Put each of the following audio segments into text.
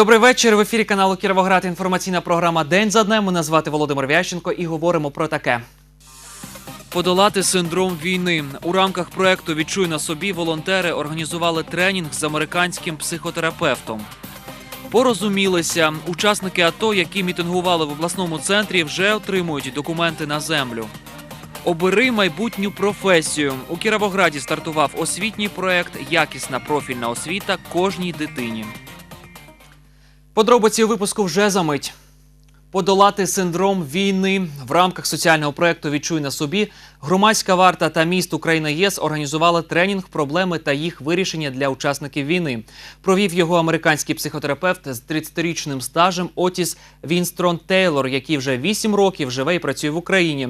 Добрий вечір. В ефірі каналу Кіровоград. Інформаційна програма День за днем. Мене звати Володимир Вященко і говоримо про таке. Подолати синдром війни у рамках проекту Відчуй на собі волонтери організували тренінг з американським психотерапевтом. Порозумілися, учасники АТО, які мітингували в обласному центрі, вже отримують документи на землю. Обери майбутню професію. У Кіровограді стартував освітній проект Якісна профільна освіта кожній дитині. Подробиці випуску вже за мить. Подолати синдром війни в рамках соціального проекту Відчуй на собі громадська варта та міст Україна ЄС організували тренінг проблеми та їх вирішення для учасників війни. Провів його американський психотерапевт з 30-річним стажем Отіс Вінстрон Тейлор, який вже 8 років живе і працює в Україні.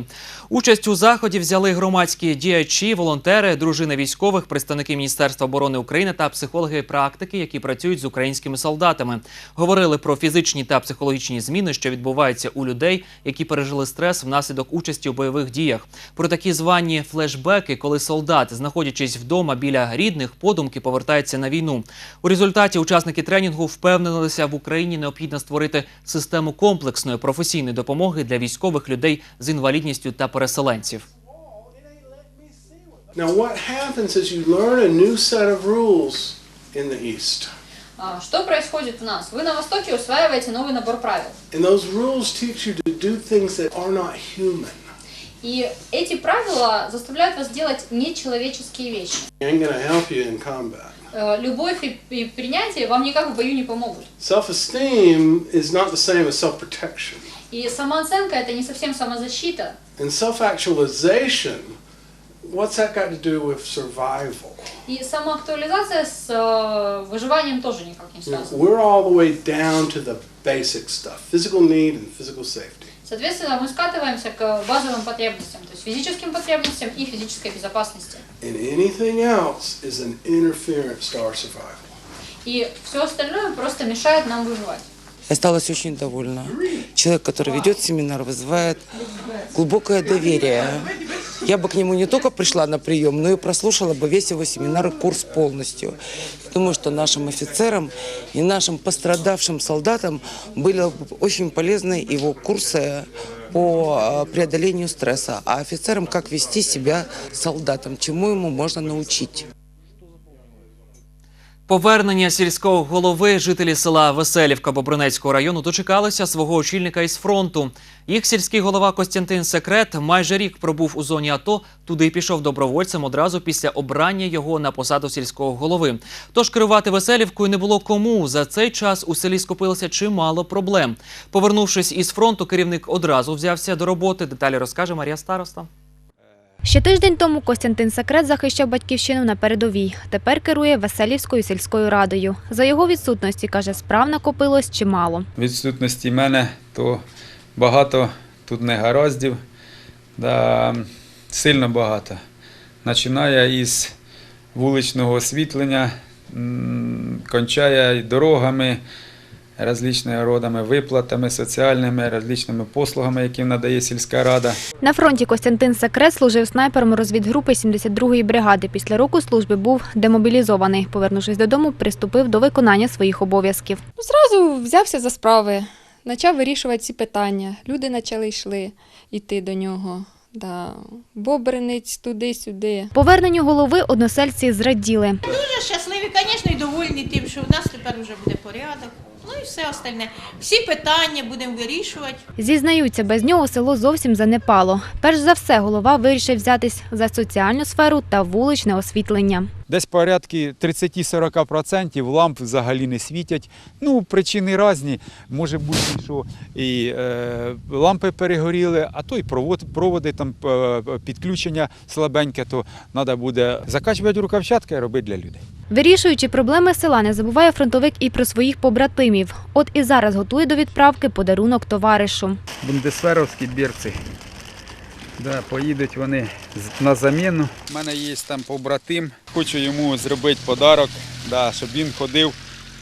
Участь у заході взяли громадські діячі, волонтери, дружини військових, представники Міністерства оборони України та психологи практики, які працюють з українськими солдатами. Говорили про фізичні та психологічні зміни, що відбуваються у людей, які пережили стрес внаслідок участі у бойових діях. Про такі звані флешбеки, коли солдат, знаходячись вдома біля рідних, подумки повертається на війну. У результаті учасники тренінгу впевнилися, в Україні необхідно створити систему комплексної професійної допомоги для військових людей з інвалідністю та переселенців. Now, what happens is you learn a new set of rules in the East. А, Что происходит у нас? Вы на Востоке усваиваете новый набор правил. And those rules teach you to do things that are not human. И эти правила заставляют вас делать нечеловеческие вещи. Ain't going to help you in combat. Э, Любовь и, принятие вам никак в бою не помогут. Self esteem is not the same as self protection. И самооценка это не совсем самозащита. And self actualization, what's that got to do with survival? И самоактуализация с э, выживанием тоже никак не связана. we're all the way down to the basic stuff physical need and physical safety. Соответственно, мы скатываемся к базовым потребностям, то есть физическим потребностям и физической безопасности. And anything else is an interference to our survival. И все остальное просто мешает нам выживать. Я осталась очень довольна. Человек, который ведет семинар, вызывает глубокое доверие. Я бы к нему не только пришла на прием, но и прослушала бы весь его семинар и курс полностью. Думаю, что нашим офицерам и нашим пострадавшим солдатам были бы очень полезны его курсы по э, преодолению стресса, а офицерам как вести себя солдатом, чему ему можно научить. Повернення сільського голови жителі села Веселівка Бобринецького району дочекалися свого очільника із фронту. Їх сільський голова Костянтин Секрет майже рік пробув у зоні АТО. Туди пішов добровольцем одразу після обрання його на посаду сільського голови. Тож керувати Веселівкою не було кому. За цей час у селі скопилося чимало проблем. Повернувшись із фронту, керівник одразу взявся до роботи. Деталі розкаже Марія Староста. Ще тиждень тому Костянтин Секрет захищав батьківщину на передовій. Тепер керує Веселівською сільською радою. За його відсутності, каже, справ накопилось чимало. відсутності мене, то багато тут негараздів, да, сильно багато. Починає із вуличного освітлення, кончає дорогами, различними родами, виплатами соціальними, различними послугами, які надає сільська рада. На фронті Костянтин Секрет служив снайпером розвідгрупи 72-ї бригади. Після року служби був демобілізований. Повернувшись додому, приступив до виконання своїх обов'язків. Ну, Зразу взявся за справи, почав вирішувати ці питання. Люди почали йшли йти до нього. Да. Бобринець туди-сюди. Поверненню голови односельці зраділи. Дуже щасливі, звісно, і довольні тим, що у нас тепер вже буде порядок. Ну і все остальне. Всі питання будемо вирішувати. Зізнаються, без нього село зовсім занепало. Перш за все, голова вирішив взятись за соціальну сферу та вуличне освітлення. Десь порядки 30-40% ламп взагалі не світять. Ну, причини різні. Може бути, що і е, лампи перегоріли, а то й провод, проводи там е, підключення слабеньке, то треба буде закачувати рукавчатки і робити для людей. Вирішуючи проблеми села, не забуває фронтовик і про своїх побратимів. От і зараз готує до відправки подарунок товаришу. Бундесверовські бірці. Да, поїдуть вони на заміну. У мене є там побратим. Хочу йому зробити подарок, да, щоб він ходив.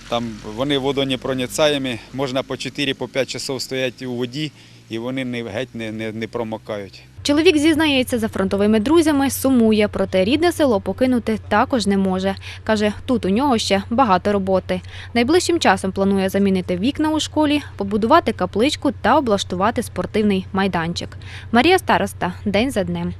Там вони водонепроницаємі, можна по 4-5 часов стояти у воді і вони геть не, не, не промокають. Чоловік зізнається, за фронтовими друзями сумує, проте рідне село покинути також не може. Каже, тут у нього ще багато роботи. Найближчим часом планує замінити вікна у школі, побудувати капличку та облаштувати спортивний майданчик. Марія Староста день за днем.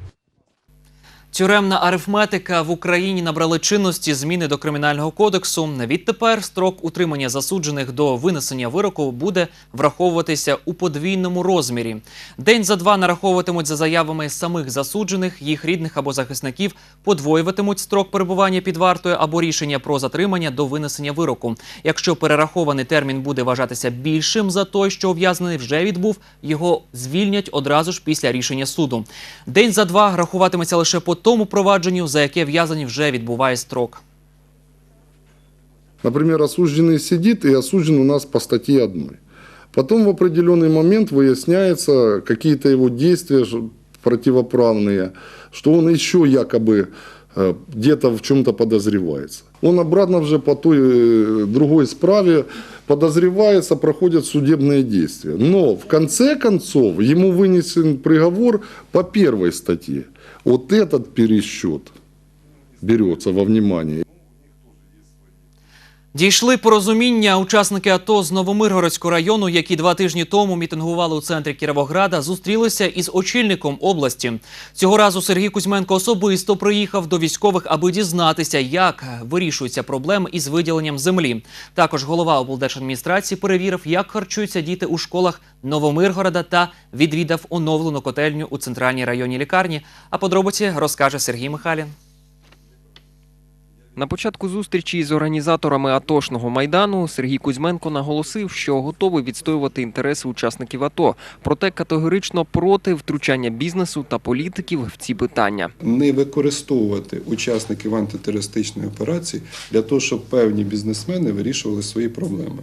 Тюремна арифметика в Україні набрали чинності зміни до кримінального кодексу. Відтепер строк утримання засуджених до винесення вироку буде враховуватися у подвійному розмірі. День за два нараховуватимуть за заявами самих засуджених, їх рідних або захисників, подвоюватимуть строк перебування під вартою або рішення про затримання до винесення вироку. Якщо перерахований термін буде вважатися більшим за той, що ув'язнений вже відбув, його звільнять одразу ж після рішення суду. День за два рахуватиметься лише по тому провадженню, за яке в'язаний вже відбуває строк. Например, осужденный сидит и осужден у нас по статье одной. Потом в определенный момент выясняется какие-то его действия ж- противоправные, что он еще якобы э, где-то в чем-то подозревается. Он обратно уже по той э, другой справе подозревается, проходят судебные действия. Но в конце концов ему вынесен приговор по первой статье. Вот этот пересчет берется во внимание. Дійшли порозуміння учасники АТО з Новомиргородського району, які два тижні тому мітингували у центрі Кіровограда, зустрілися із очільником області. Цього разу Сергій Кузьменко особисто приїхав до військових, аби дізнатися, як вирішуються проблеми із виділенням землі. Також голова облдержадміністрації перевірив, як харчуються діти у школах Новомиргорода та відвідав оновлену котельню у центральній районній лікарні. А подробиці розкаже Сергій Михайлін. На початку зустрічі з організаторами Атошного майдану Сергій Кузьменко наголосив, що готовий відстоювати інтереси учасників АТО, проте категорично проти втручання бізнесу та політиків в ці питання. не використовувати учасників антитерористичної операції для того, щоб певні бізнесмени вирішували свої проблеми.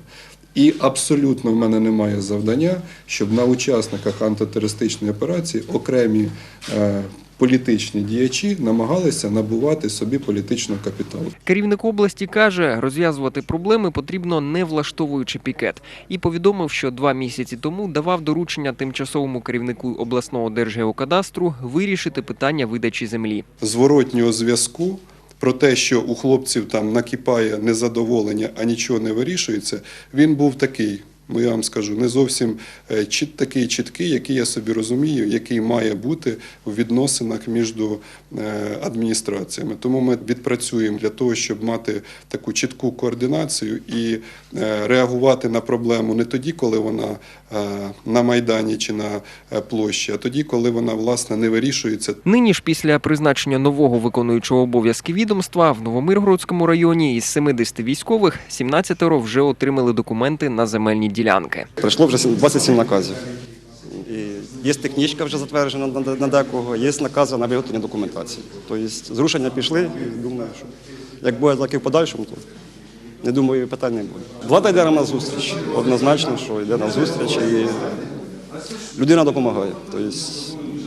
І абсолютно в мене немає завдання, щоб на учасниках антитерористичної операції окремі е, політичні діячі намагалися набувати собі політичного капіталу. Керівник області каже, розв'язувати проблеми потрібно не влаштовуючи пікет, і повідомив, що два місяці тому давав доручення тимчасовому керівнику обласного держгеокадастру вирішити питання видачі землі. зворотнього зв'язку про те, що у хлопців там накипає незадоволення, а нічого не вирішується, він був такий. Ну, я вам скажу, не зовсім е, чіт- такий чіткий, який я собі розумію, який має бути у відносинах між е, адміністраціями. Тому ми відпрацюємо для того, щоб мати таку чітку координацію і е, реагувати на проблему не тоді, коли вона на майдані чи на площі, а тоді, коли вона власне не вирішується Нині ж після призначення нового виконуючого обов'язки відомства в Новомиргородському районі із 70 військових 17 вже отримали документи на земельні ділянки. Прийшло вже 27 наказів. Є технічка вже затверджена на- на- на декого, є накази на виготовлення документації. Тобто зрушення пішли і думаю, що як буде так і в подальшому, то не думаю, питань не буде. Влада йде на зустріч. Однозначно, що йде на зустріч і людина допомагає. Тобто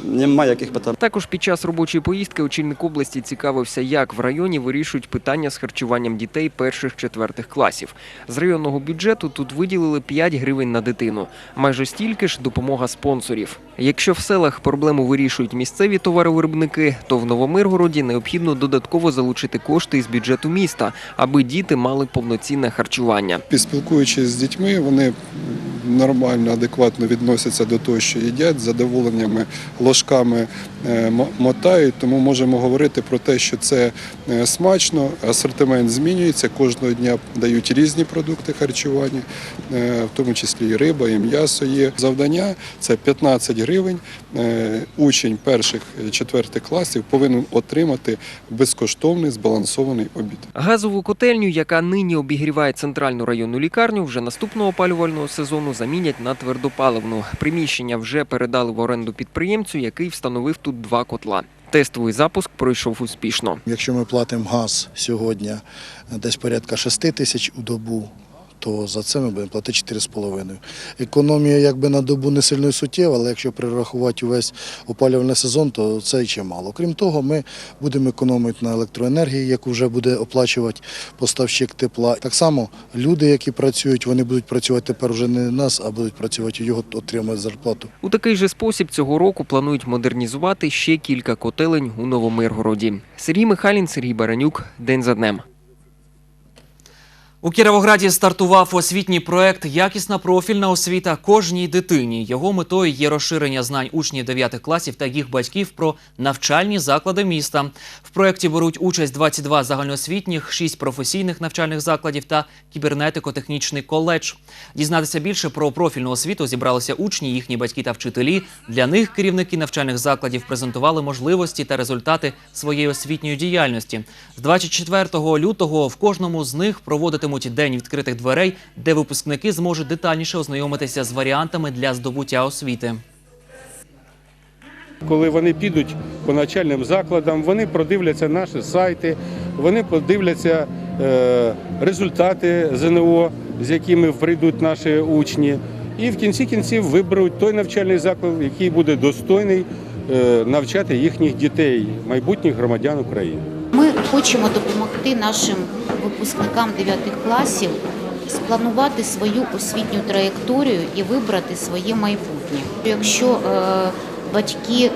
немає яких питань. Також під час робочої поїздки очільник області цікавився, як в районі вирішують питання з харчуванням дітей перших-четвертих класів. З районного бюджету тут виділили 5 гривень на дитину. Майже стільки ж допомога спонсорів. Якщо в селах проблему вирішують місцеві товаровиробники, то в Новомиргороді необхідно додатково залучити кошти із бюджету міста, аби діти мали повноцінне харчування. Спілкуючись з дітьми, вони нормально, адекватно відносяться до того, що їдять, задоволеннями ложками е, мотають. Тому можемо говорити про те, що це е, смачно, асортимент змінюється. Кожного дня дають різні продукти харчування, е, в тому числі і риба, і м'ясо є. Завдання це 15 гривень. Учень перших четвертих класів повинен отримати безкоштовний збалансований обід. Газову котельню, яка нині обігріває центральну районну лікарню, вже наступного опалювального сезону замінять на твердопаливну. Приміщення вже передали в оренду підприємцю, який встановив тут два котла. Тестовий запуск пройшов успішно. Якщо ми платимо газ сьогодні десь порядка 6 тисяч у добу, то за це ми будемо платити 4,5. Економія якби на добу не сильно суттєва, але якщо перерахувати увесь опалювальний сезон, то це і чимало. Крім того, ми будемо економити на електроенергії, яку вже буде оплачувати поставщик тепла. Так само люди, які працюють, вони будуть працювати тепер вже не нас, а будуть працювати його, отримують зарплату. У такий же спосіб цього року планують модернізувати ще кілька котелень у Новомиргороді. Сергій Михайлін, Сергій Баранюк. День за днем. У Кіровограді стартував освітній проект Якісна профільна освіта кожній дитині. Його метою є розширення знань учнів 9 класів та їх батьків про навчальні заклади міста. В проєкті беруть участь 22 загальноосвітніх, 6 професійних навчальних закладів та кібернетико-технічний коледж. Дізнатися більше про профільну освіту зібралися учні, їхні батьки та вчителі. Для них керівники навчальних закладів презентували можливості та результати своєї освітньої діяльності. З 24 лютого в кожному з них проводитимуть день відкритих дверей, де випускники зможуть детальніше ознайомитися з варіантами для здобуття освіти. Коли вони підуть по навчальним закладам, вони продивляться наші сайти, вони подивляться е, результати ЗНО, з якими прийдуть наші учні, і в кінці кінців виберуть той навчальний заклад, який буде достойний е, навчати їхніх дітей, майбутніх громадян України. Ми хочемо допомогти нашим випускникам 9 класів спланувати свою освітню траєкторію і вибрати своє майбутнє. Якщо е, батьки е,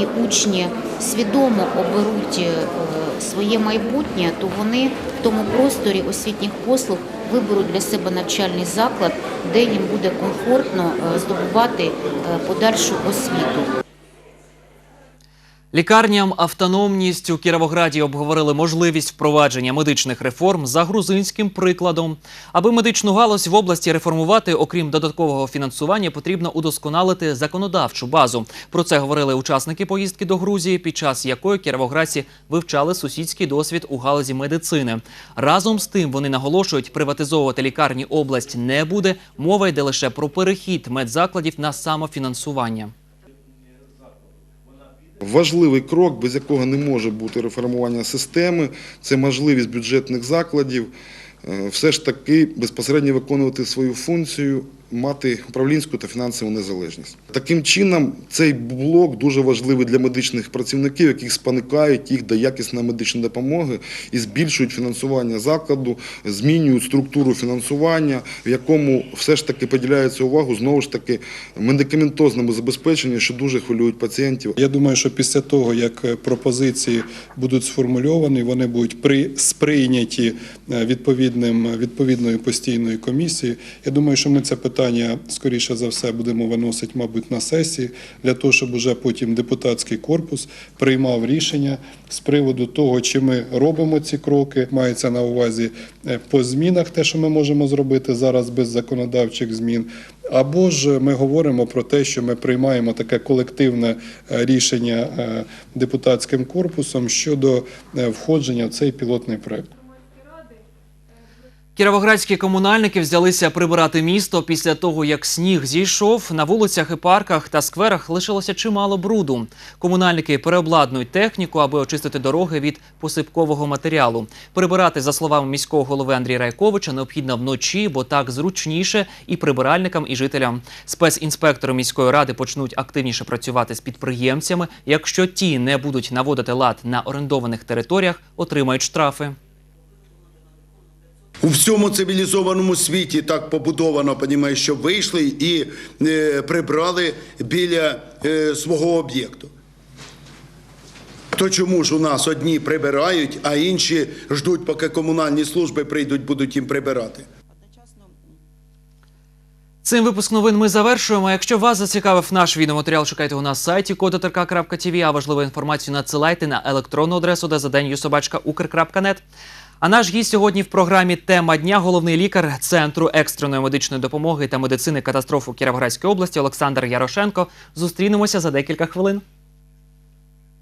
і учні свідомо оберуть е, своє майбутнє, то вони в тому просторі освітніх послуг виберуть для себе навчальний заклад, де їм буде комфортно здобувати подальшу освіту. Лікарням автономність у Кіровограді обговорили можливість впровадження медичних реформ за грузинським прикладом. Аби медичну галузь в області реформувати, окрім додаткового фінансування, потрібно удосконалити законодавчу базу. Про це говорили учасники поїздки до Грузії, під час якої кіровоградці вивчали сусідський досвід у галузі медицини. Разом з тим вони наголошують, приватизовувати лікарні область не буде. Мова йде лише про перехід медзакладів на самофінансування. Важливий крок, без якого не може бути реформування системи, це можливість бюджетних закладів е, все ж таки безпосередньо виконувати свою функцію, мати управлінську та фінансову незалежність. Таким чином, цей блок дуже важливий для медичних працівників, яких спонукають їх до якісної медичної допомоги і збільшують фінансування закладу, змінюють структуру фінансування, в якому все ж таки поділяється увагу знову ж таки медикаментозному забезпеченню, що дуже хвилюють пацієнтів. Я думаю, що після того, як е, пропозиції будуть сформульовані, вони будуть при сприйняті е, відповідним відповідною постійною комісією. Я думаю, що ми це питання скоріше за все будемо виносити, мабуть, на сесії для того, щоб уже потім депутатський корпус приймав рішення з приводу того, чи ми робимо ці кроки. Мається на увазі е, по змінах, те, що ми можемо зробити зараз без законодавчих змін. Або ж ми говоримо про те, що ми приймаємо таке колективне е, рішення е, депутатським корпусом щодо входження в цей пілотний проект. Кіровоградські комунальники взялися прибирати місто після того, як сніг зійшов. На вулицях і парках та скверах лишилося чимало бруду. Комунальники переобладнують техніку, аби очистити дороги від посипкового матеріалу. Прибирати, за словами міського голови Андрія Райковича, необхідно вночі, бо так зручніше і прибиральникам, і жителям. Спецінспектори міської ради почнуть активніше працювати з підприємцями. Якщо ті не будуть наводити лад на орендованих територіях, отримають штрафи. У всьому цивілізованому світі так побудовано, понімаєш, що вийшли і е, прибрали біля е, свого об'єкту. То чому ж у нас одні прибирають, а інші ждуть, поки комунальні служби прийдуть, будуть їм прибирати? Цим випуск новин ми завершуємо. Якщо вас зацікавив наш відеоматеріал, шукайте у нас на сайті kodotrk.tv, а важливу інформацію надсилайте на електронну адресу dezadень.ukr.net. А наш гість сьогодні в програмі Тема дня головний лікар Центру екстреної медичної допомоги та медицини катастроф у Кіровоградській області Олександр Ярошенко. Зустрінемося за декілька хвилин.